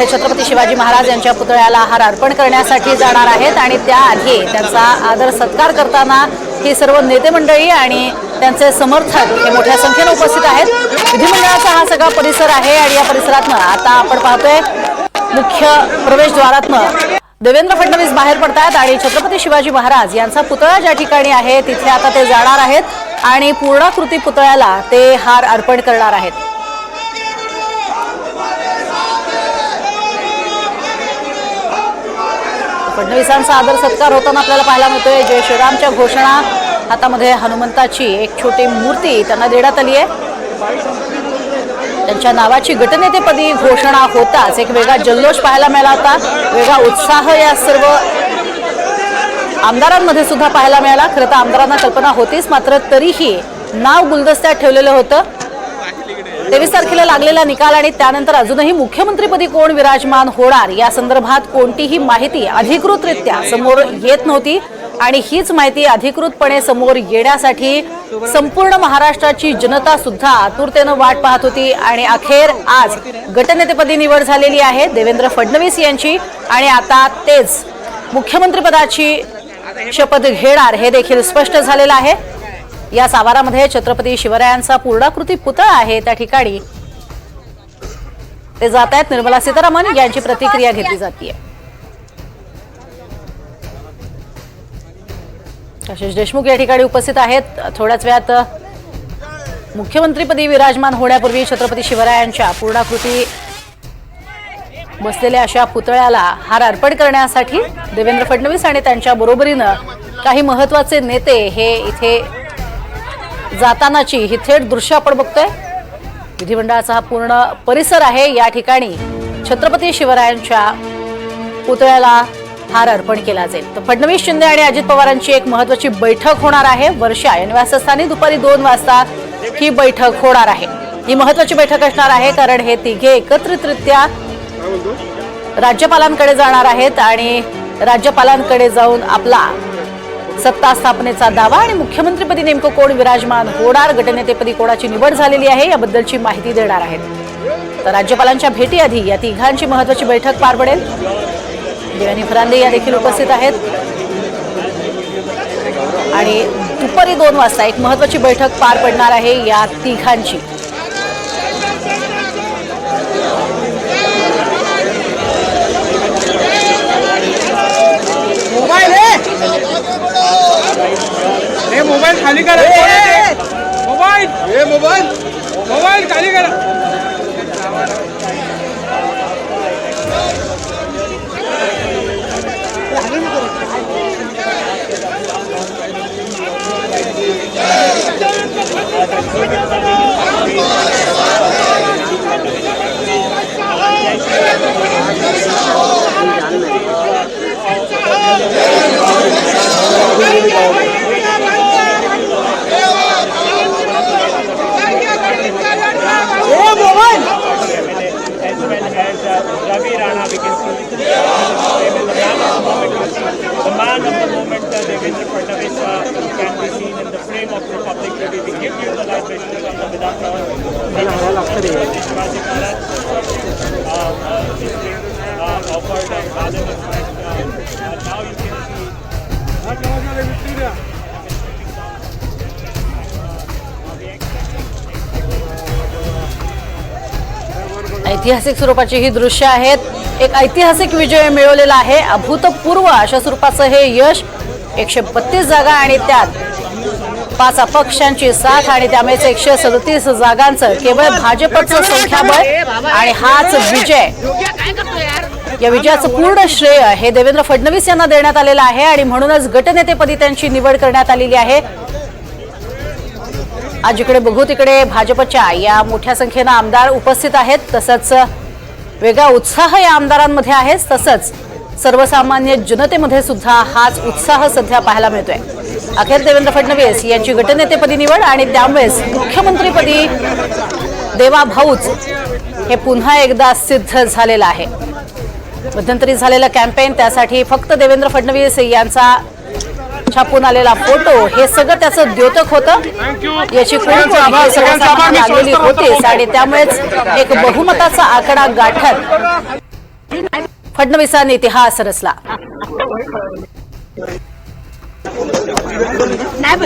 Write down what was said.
हे छत्रपती शिवाजी महाराज यांच्या पुतळ्याला हार अर्पण करण्यासाठी जाणार आहेत आणि त्याआधी त्यांचा आदर सत्कार करताना ही सर्व नेते मंडळी आणि त्यांचे समर्थक हे मोठ्या संख्येने उपस्थित आहेत. विधिमंडळाचा हा सगळा परिसर आहे आणि या परिसरातनं आता आपण पाहतोय मुख्य प्रवेशद्वारातनं देवेंद्र फडणवीस बाहेर पडतायत आणि छत्रपती शिवाजी महाराज यांचा पुतळा ज्या ठिकाणी आहे तिथे आता ते जाणार आहेत आणि पूर्णाकृती पुतळ्याला ते हार अर्पण करणार आहेत. फडणवीसांचा आदर सत्कार होताना आपल्याला पाहायला मिळतोय. जय श्रीरामच्या घोषणा हातामध्ये हनुमंताची एक छोटी मूर्ती त्यांना देण्यात आली आहे. त्यांच्या नावाची गटनेतेपदी घोषणा होताच. एक वेगळा जल्लोष पाहायला मिळाला होता. वेगळा उत्साह या सर्व आमदारांमध्ये सुद्धा पाहायला मिळाला. खरं तर आमदारांना कल्पना होतीच मात्र तरीही नाव गुलदस्त्यात ठेवलेलं होतं. तेवीस तारखेला लागलेला निकाल आणि त्यानंतर अजूनही मुख्यमंत्रीपदी कोण विराजमान होणार? या संदर्भात कोणतीही माहिती अधिकृतरित्या समोर येत नव्हती. आणि हीच माहिती अधिकृतपणे समोर येण्यासाठी संपूर्ण महाराष्ट्राची जनता सुद्धा आतुरतेनं वाट पाहत होती. आणि अखेर आज गटनेतेपदी निवड झालेली आहे देवेंद्र फडणवीस यांची. आणि आता तेच मुख्यमंत्रीपदाची शपथ घेणार हे देखील स्पष्ट झालेलं आहे. या सावारामध्ये छत्रपती शिवरायांचा पूर्णाकृती पुतळा आहे. त्या ठिकाणी ते जात आहेत. निर्मला सीतारामन यांची प्रतिक्रिया घेतली जाते आशिष देशमुख या ठिकाणी उपस्थित आहेत. थोड्याच वेळात मुख्यमंत्रीपदी विराजमान होण्यापूर्वी छत्रपती शिवरायांच्या पूर्णाकृती बसलेल्या अशा पुतळ्याला हार अर्पण करण्यासाठी देवेंद्र फडणवीस आणि त्यांच्या बरोबरीनं काही महत्त्वाचे नेते हे इथे जातानाची ही थेट दृश्य आपण बघतोय. विधिमंडळाचा हा पूर्ण परिसर आहे. या ठिकाणी छत्रपती शिवरायांच्या पुतळ्याला हार अर्पण केला जाईल. तर फडणवीस शिंदे आणि अजित पवारांची एक महत्वाची बैठक होणार आहे. वर्षा या निवासस्थानी दुपारी दोन वाजता ही बैठक होणार आहे. ही महत्वाची बैठक असणार आहे कारण हे तिघे एकत्रितरित्या राज्यपालांकडे जाणार आहेत आणि राज्यपालांकडे जाऊन आपला सत्ता स्थापनेचा दावा आणि मुख्यमंत्रीपदी नेमकं कोण विराजमान होणार गटनेतेपदी कोणाची निवड झालेली आहे याबद्दलची माहिती देणार आहेत. तर राज्यपालांच्या भेटीआधी या तिघांची महत्वाची बैठक पार पडेल. देवानी फरांदे या देखील उपस्थित आहेत. आणि दुपारी दोन वाजता एक महत्वाची बैठक पार पडणार आहे या तिघांची मोबाईल है हे मोबाईल खाली करा मोबाईल. हे मोबाईल. मोबाईल खाली करा. ऐतिहासिक स्वरूपाची ही दृश्य आहेत. एक ऐतिहासिक विजय मिळवलेला आहे. अभूतपूर्व अशा स्वरूपाचं हे यश एकशे बत्तीस जागा आणि त्यात पाच अपक्षांची साथ आणि त्यामुळेच एकशे सदतीस जागांचं केवळ भाजपचं संख्याबळ आणि हाच विजय. या विजयाचं पूर्ण श्रेय हे देवेंद्र फडणवीस यांना देण्यात आलेलं आहे आणि म्हणूनच गटनेतेपदी त्यांची निवड करण्यात आलेली आहे. आज इकडे बघू तिकडे भाजपच्या या मोठ्या संख्येनं आमदार उपस्थित आहेत. तसंच वेगळा उत्साह या आमदारांमध्ये आहे तसंच सर्वसामान्य जनतेमध्ये सुद्धा हाच उत्साह सध्या पाहायला मिळतोय. अखेर देवेंद्र फडणवीस यांची गटनेतेपदी निवड आणि त्यामुळेच मुख्यमंत्रीपदी देवा भाऊच हे पुन्हा एकदा सिद्ध झालेलं आहे. मध्यंतरी झालेलं कॅम्पेन त्यासाठी फक्त देवेंद्र फडणवीस यांचा छापून आलेला फोटो हे सगळं त्याचं द्योतक होतं. याची कोणी होती आणि त्यामुळेच एक बहुमताचा आकडा गाठत फडणवीसांनी इतिहास रचला. नाही